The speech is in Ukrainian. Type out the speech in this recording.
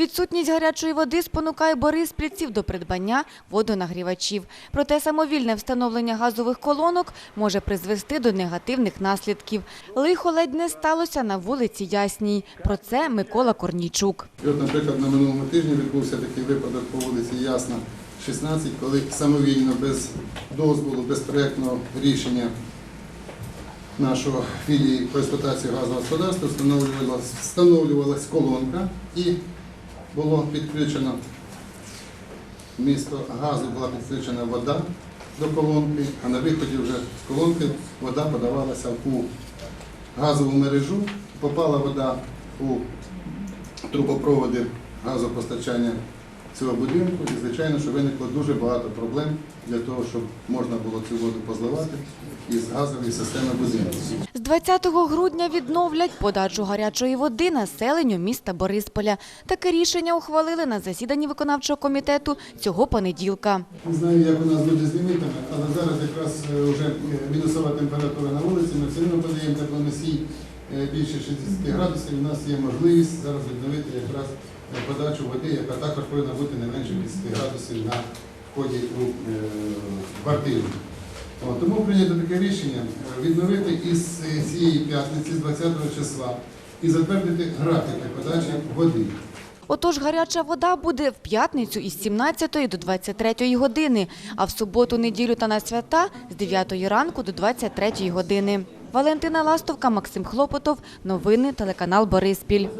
Відсутність гарячої води спонукає бориспільців до придбання водонагрівачів. Проте самовільне встановлення газових колонок може призвести до негативних наслідків. Лихо ледь не сталося на вулиці Ясній. Про це Микола Корнійчук. От, наприклад, на минулому тижні відбувся такий випадок по вулиці Ясна, 16, коли самовільно, без дозволу, без проєктного рішення нашого філії по експлуатації газового господарства встановлювалась, встановлювалась колонка і було підключено. Місто газу, була підключена вода до колонки, а на виході вже з колонки вода подавалася у газову мережу, попала вода у трубопроводи газопостачання цього будинку. І, звичайно, що виникло дуже багато проблем для того, щоб можна було цю воду позливати із газової системи будинку. З 20 грудня відновлять подачу гарячої води населенню міста Борисполя. Таке рішення ухвалили на засіданні виконавчого комітету цього понеділка. Не знаю, як у нас буде з лімітами, але зараз якраз вже мінусова температура на вулиці, ми все одно подаємо теплоносій е, більше 60 градусів. У нас є можливість зараз відновити якраз е, подачу води, яка також повинна бути не менше 50 градусів на вході у е, квартиру. Тому прийнято таке рішення е, відновити із е, цієї п'ятниці, з 20 числа, і затвердити графіки подачі води. Отож, гаряча вода буде в п'ятницю із 17 до 23 години, а в суботу, неділю та на свята з 9 ранку до 23 години. Валентина Ластовка, Максим Хлопотов. Новини телеканал Бориспіль.